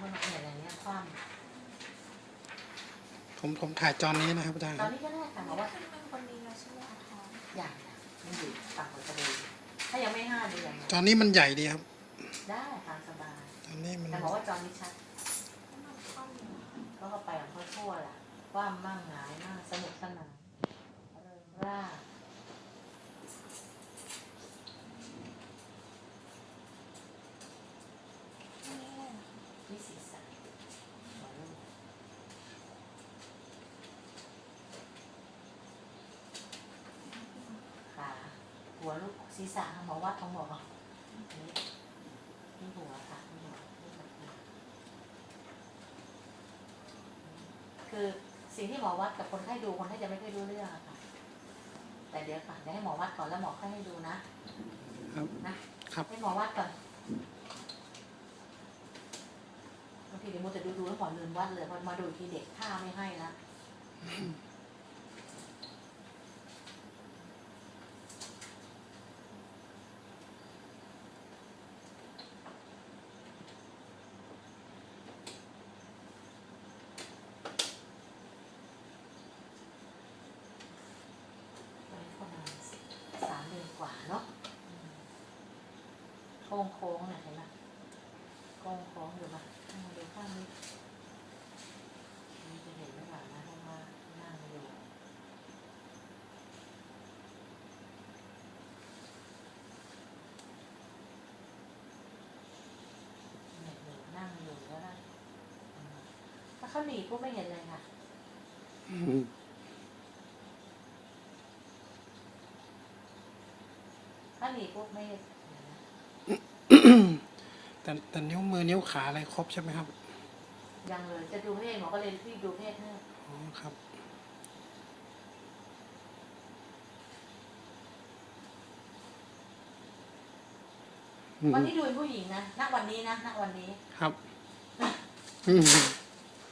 ำมันเนี่ยอย่างเงี้ยคว่ผมผมถ่ายจอนี้นะครับอาจารย์ำตอนนี้ก็ได้ค่ะหมอว่าขึ้นเป็นคนดีแล้วใช่ไหมคะท้องอย่างนะมันอยู่ต่ำกว่าสะดือถ้ายังไม่ห้าเดือนจอนี้มันใหญ่ดีครับได้ตามสบาย จอนี้มันแต่หมอว่าจอนี้ชัดแล้วมันคว่ำอยู่อะค่ะก็เข้าไปของเขาทั่วแหละคว่ำมั่งหงายมั่งสนุกสนานเริงร่า ไม่ได้เลยเหรอคะ ที่ศีรษะหัวลูกขาหั วลูกศีรษะค่ะหมอวัดของหมอนี่นี่หัวค่ะนี่หัวนี่หัวคือสิ่งที่หมอวัดกับคนไข้ดูคนไข้จะไม่ค่อยรู้เรื่องอะค่ะ แต่เดี๋ยวก่อนเดี๋ยวให้หมอวัดก่อนแล้วหมอค่อยให้ดูนะครับนะครับให้หมอวัดก่อนบางทีเดี๋ยวโมจะดูดูๆแล้วหมอลืมวัดเลยพอมาดูอีกทีเด็กท่าไม่ให้ละตอนนี้ประมาณสามเดือนกว่าเนาะอืม โค้งโค้งๆเนี่ยเห็นไหมโค้งโค้งๆอยู่ไหมข้างดูข้างนี้มันจะเห็นหรือเปล่านะเพราะว่านั่งอยู่เนี่ยอยู่นั่งอยู่แล้วนะอืมถ้าเขาหนีปุ๊บไม่เห็นเลยค่ะอืมถ้าหนีปุ๊บไม่เห็นนะ แต่แต่นิ้วมือนิ้วขาอะไรครบใช่ไหมครับ ยังเลยจะดูเพศหมอก็เลยรีบดูเพศให้อ๋อครับอืมวันนี้ดูเป็นผู้หญิงนะณวันนี้นะณวันนี้ ครับอืม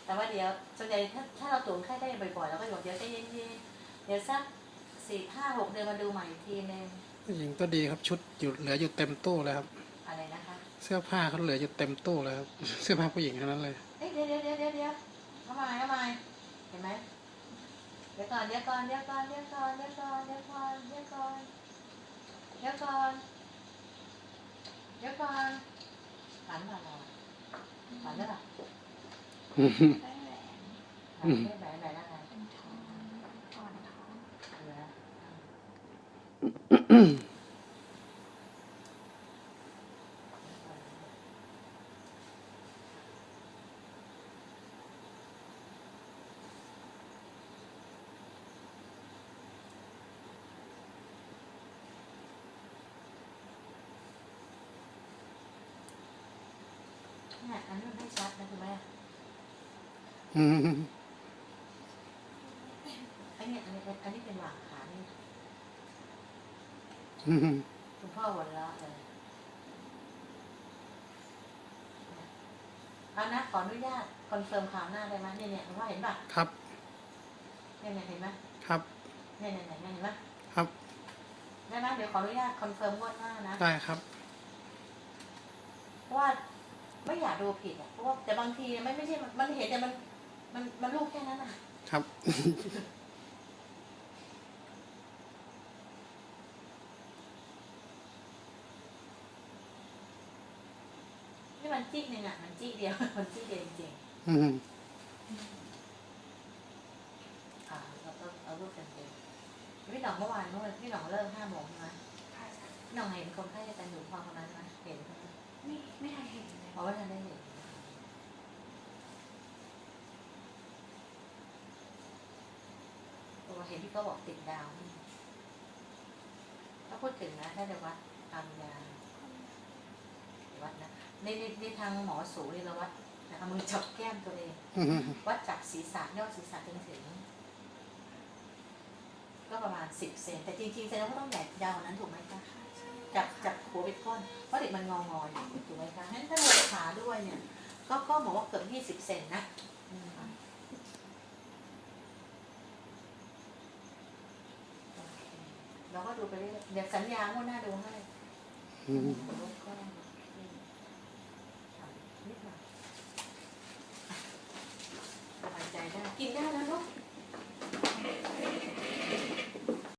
แต่ว่าเดี๋ยวส่วนใหญ่ถ้าถ้าเราตรวจไข้ได้บ่อยๆเราก็บอกเดี๋ยวใจเย็นๆเดี๋ยวสัก สี่ห้าหกเดือนมาดูใหม่อีกทีนึงผู้หญิงก็ดีครับชุดอยู่เหลืออยู่เต็มตู้เลยครับ อะไรนะคะ เสื้อผ้าเขาเหลืออยู่เต็มตู้เลยครับ เสื้อผ้าผู้หญิงทั้งนั้นเลย เอ้ยเดี๋ยวเดี๋ยวเดี๋ยวเดี๋ยวเดี๋ยวทำไมทำไมเห็นไหมเดี๋ยวก่อนเดี๋ยวก่อนเดี๋ยวก่อนเดี๋ยวก่อนเดี๋ยวก่อนเดี๋ยวก่อนเดี๋ยวก่อนเดี๋ยวก่อนเดี๋ยวก่อนฝันมาเราฝันได้ปะได้แหวนฝันได้แบบแบบอะไร เป็นท้องอ่อนท้อง เหลือ อันนี้ไม่ชัดนะคุณแม่อืม ไอ้เนี่ยอันนี้เป็นอันนี้เป็นหว่าง คุณพ่อหัวเราะเลยเอานะขออนุญาตคอนเฟิร์มข่าวหน้าได้ไหมเนี่ยเนี่ยคุณพ่อเห็นป่ะครับ เนี่ยเนี่ยเห็นไหมครับ เนี่ยเนี่ยเนี่ยเห็นไหมครับ ได้ไหมเดี๋ยวขออนุญาตคอนเฟิร์มงวดหน้านะได้ครับ เพราะว่าไม่อยากดูผิดอะเพราะว่าแต่บางทีไม่ไม่ใช่มันมันเห็นแต่มัน มันมันลูกแค่นั้นอะ ครับ มันจิ๊กหนึ่งอะ มันจิ๊กเดียว มันจิ๊กเดียวจริงอืมๆอ่าเราต้องเอารูปเต็มๆพี่หน่องเมื่อวานเมื่อวานพี่หน่องเลิกห้าโมงใช่ไหมค่ะพี่หน่องเห็นคนไข้อาจารย์อยู่พอคนนั้นไหมเห็นไหมไม่ไม่ทันเห็นเลยเพราะว่าท่านได้เห็นตัวเห็นที่เขาบอกติดดาวนี่ถ้าพูดถึงนะถ้าเดี๋ยววัดตามยาวัดนะ ในในในทางหมอสูนี่เราวัดนะคะมือจับแก้มตัวเองอืมวัดจากศีรษะยอดศีรษะจนถึง ก็ประมาณสิบเซนแต่จริงๆแสดงว่าต้องใหญ่ยาวกว่านั้นถูกไหมคะค่ะใช่จากจากหัวเป็นก้อนเพราะเด็กมันงองออยู่ถูกไหมคะงั้นถ้าโดนขาด้วยเนี่ย ก็ก็บอกว่าเกือบยี่สิบเซนนะอืมโอเคเราก็ดูไปเรื่อยๆเดี๋ยวสัญญาว่าหน้าดูให้